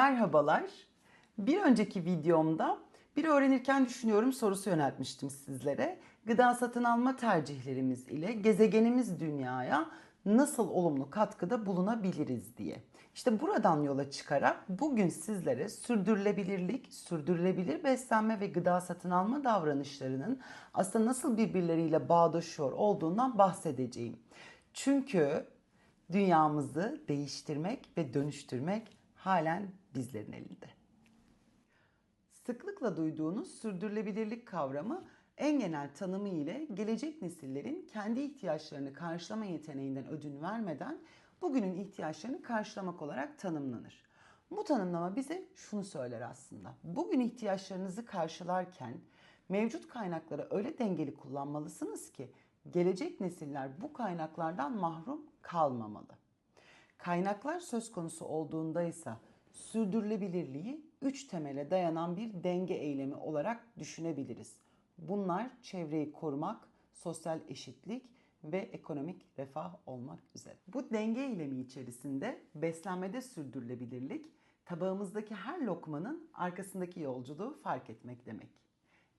Merhabalar. Bir önceki videomda bir öğrenirken düşünüyorum sorusu yöneltmiştim sizlere. Gıda satın alma tercihlerimiz ile gezegenimiz dünyaya nasıl olumlu katkıda bulunabiliriz diye. İşte buradan yola çıkarak bugün sizlere sürdürülebilirlik, sürdürülebilir beslenme ve gıda satın alma davranışlarının aslında nasıl birbirleriyle bağdaşıyor olduğundan bahsedeceğim. Çünkü dünyamızı değiştirmek ve dönüştürmek halen bizlerin elinde. Sıklıkla duyduğunuz sürdürülebilirlik kavramı en genel tanımı ile gelecek nesillerin kendi ihtiyaçlarını karşılama yeteneğinden ödün vermeden bugünün ihtiyaçlarını karşılamak olarak tanımlanır. Bu tanımlama bize şunu söyler aslında. Bugün ihtiyaçlarınızı karşılarken mevcut kaynakları öyle dengeli kullanmalısınız ki gelecek nesiller bu kaynaklardan mahrum kalmamalı. Kaynaklar söz konusu olduğunda ise sürdürülebilirliği üç temele dayanan bir denge eylemi olarak düşünebiliriz. Bunlar çevreyi korumak, sosyal eşitlik ve ekonomik refah olmak üzere. Bu denge eylemi içerisinde beslenmede sürdürülebilirlik, tabağımızdaki her lokmanın arkasındaki yolculuğu fark etmek demek.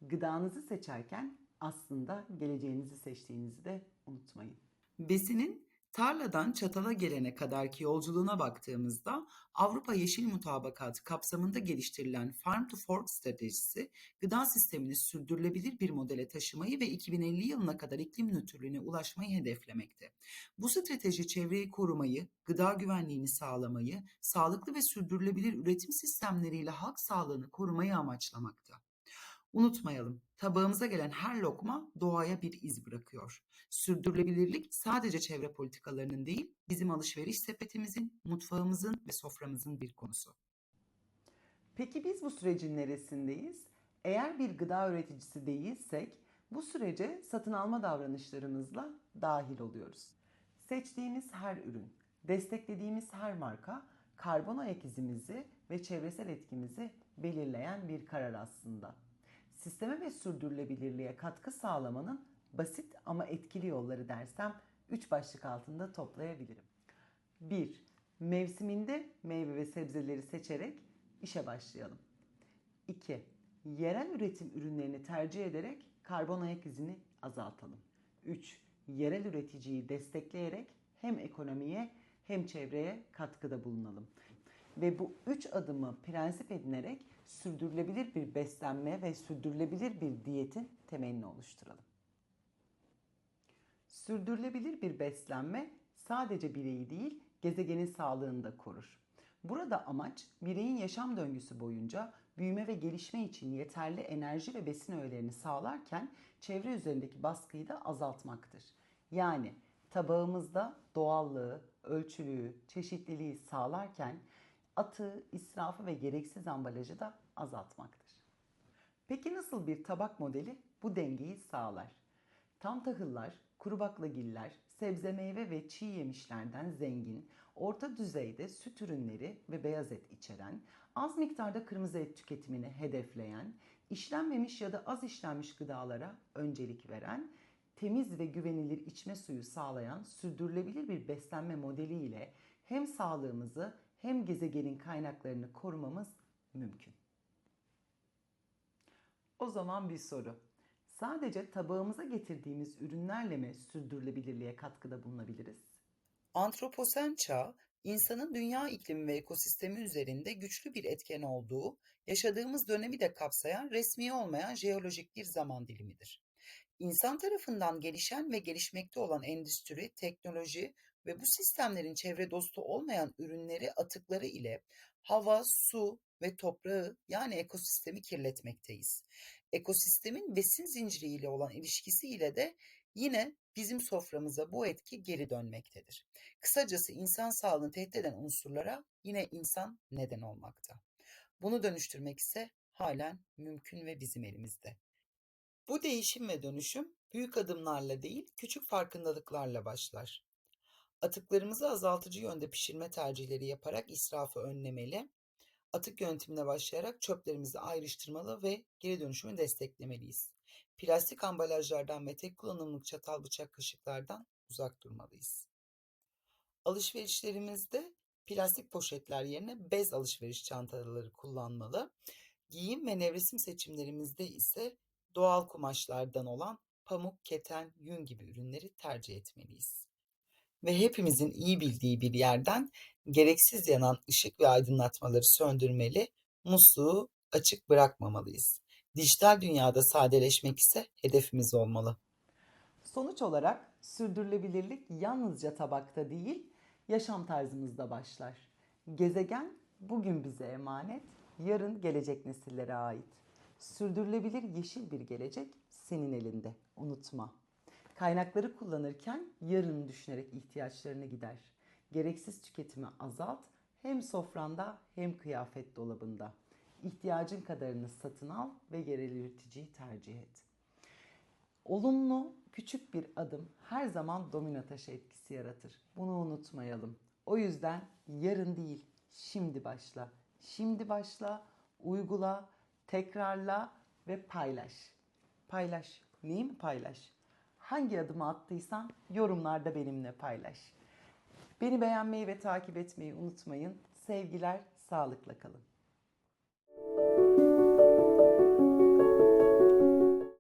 Gıdanızı seçerken aslında geleceğinizi seçtiğinizi de unutmayın. Besinin tarladan çatala gelene kadarki yolculuğuna baktığımızda Avrupa Yeşil Mutabakatı kapsamında geliştirilen Farm to Fork stratejisi gıda sistemini sürdürülebilir bir modele taşımayı ve 2050 yılına kadar iklim nötrlüğüne ulaşmayı hedeflemekte. Bu strateji çevreyi korumayı, gıda güvenliğini sağlamayı, sağlıklı ve sürdürülebilir üretim sistemleriyle halk sağlığını korumayı amaçlamakta. Unutmayalım, tabağımıza gelen her lokma doğaya bir iz bırakıyor. Sürdürülebilirlik sadece çevre politikalarının değil, bizim alışveriş sepetimizin, mutfağımızın ve soframızın bir konusu. Peki biz bu sürecin neresindeyiz? Eğer bir gıda üreticisi değilsek, bu sürece satın alma davranışlarımızla dahil oluyoruz. Seçtiğimiz her ürün, desteklediğimiz her marka karbon ayak izimizi ve çevresel etkimizi belirleyen bir karar aslında sisteme ve sürdürülebilirliğe katkı sağlamanın basit ama etkili yolları dersem 3 başlık altında toplayabilirim. 1. Mevsiminde meyve ve sebzeleri seçerek işe başlayalım. 2. Yerel üretim ürünlerini tercih ederek karbon ayak izini azaltalım. 3. Yerel üreticiyi destekleyerek hem ekonomiye hem çevreye katkıda bulunalım. Ve bu üç adımı prensip edinerek sürdürülebilir bir beslenme ve sürdürülebilir bir diyetin temelini oluşturalım. Sürdürülebilir bir beslenme sadece bireyi değil, gezegenin sağlığını da korur. Burada amaç bireyin yaşam döngüsü boyunca büyüme ve gelişme için yeterli enerji ve besin öğelerini sağlarken çevre üzerindeki baskıyı da azaltmaktır. Yani tabağımızda doğallığı, ölçülüğü, çeşitliliği sağlarken atığı, israfı ve gereksiz ambalajı da azaltmaktır. Peki nasıl bir tabak modeli bu dengeyi sağlar? Tam tahıllar, kuru baklagiller, sebze meyve ve çiğ yemişlerden zengin, orta düzeyde süt ürünleri ve beyaz et içeren, az miktarda kırmızı et tüketimini hedefleyen, işlenmemiş ya da az işlenmiş gıdalara öncelik veren, temiz ve güvenilir içme suyu sağlayan sürdürülebilir bir beslenme modeli ile hem sağlığımızı hem gezegenin kaynaklarını korumamız mümkün. O zaman bir soru. Sadece tabağımıza getirdiğimiz ürünlerle mi sürdürülebilirliğe katkıda bulunabiliriz? Antroposen çağ, insanın dünya iklimi ve ekosistemi üzerinde güçlü bir etken olduğu, yaşadığımız dönemi de kapsayan resmi olmayan jeolojik bir zaman dilimidir. İnsan tarafından gelişen ve gelişmekte olan endüstri, teknoloji ve bu sistemlerin çevre dostu olmayan ürünleri atıkları ile hava, su ve toprağı yani ekosistemi kirletmekteyiz. Ekosistemin besin zinciriyle olan ilişkisiyle de yine bizim soframıza bu etki geri dönmektedir. Kısacası insan sağlığını tehdit eden unsurlara yine insan neden olmakta. Bunu dönüştürmek ise halen mümkün ve bizim elimizde. Bu değişim ve dönüşüm büyük adımlarla değil, küçük farkındalıklarla başlar. Atıklarımızı azaltıcı yönde pişirme tercihleri yaparak israfı önlemeli, atık yöntemine başlayarak çöplerimizi ayrıştırmalı ve geri dönüşümü desteklemeliyiz. Plastik ambalajlardan ve tek kullanımlık çatal bıçak kaşıklardan uzak durmalıyız. Alışverişlerimizde plastik poşetler yerine bez alışveriş çantaları kullanmalı. Giyim ve nevresim seçimlerimizde ise doğal kumaşlardan olan pamuk, keten, yün gibi ürünleri tercih etmeliyiz. Ve hepimizin iyi bildiği bir yerden gereksiz yanan ışık ve aydınlatmaları söndürmeli, musluğu açık bırakmamalıyız. Dijital dünyada sadeleşmek ise hedefimiz olmalı. Sonuç olarak sürdürülebilirlik yalnızca tabakta değil, yaşam tarzımızda başlar. Gezegen bugün bize emanet, yarın gelecek nesillere ait. Sürdürülebilir yeşil bir gelecek senin elinde. Unutma. Kaynakları kullanırken yarını düşünerek ihtiyaçlarını gider. Gereksiz tüketimi azalt hem sofranda hem kıyafet dolabında. İhtiyacın kadarını satın al ve yerel üreticiyi tercih et. Olumlu küçük bir adım her zaman domino taşı etkisi yaratır. Bunu unutmayalım. O yüzden yarın değil, şimdi başla. Şimdi başla, uygula, tekrarla ve paylaş. Paylaş. Neyi mi paylaş? Hangi adımı attıysan yorumlarda benimle paylaş. Beni beğenmeyi ve takip etmeyi unutmayın. Sevgiler, sağlıkla kalın.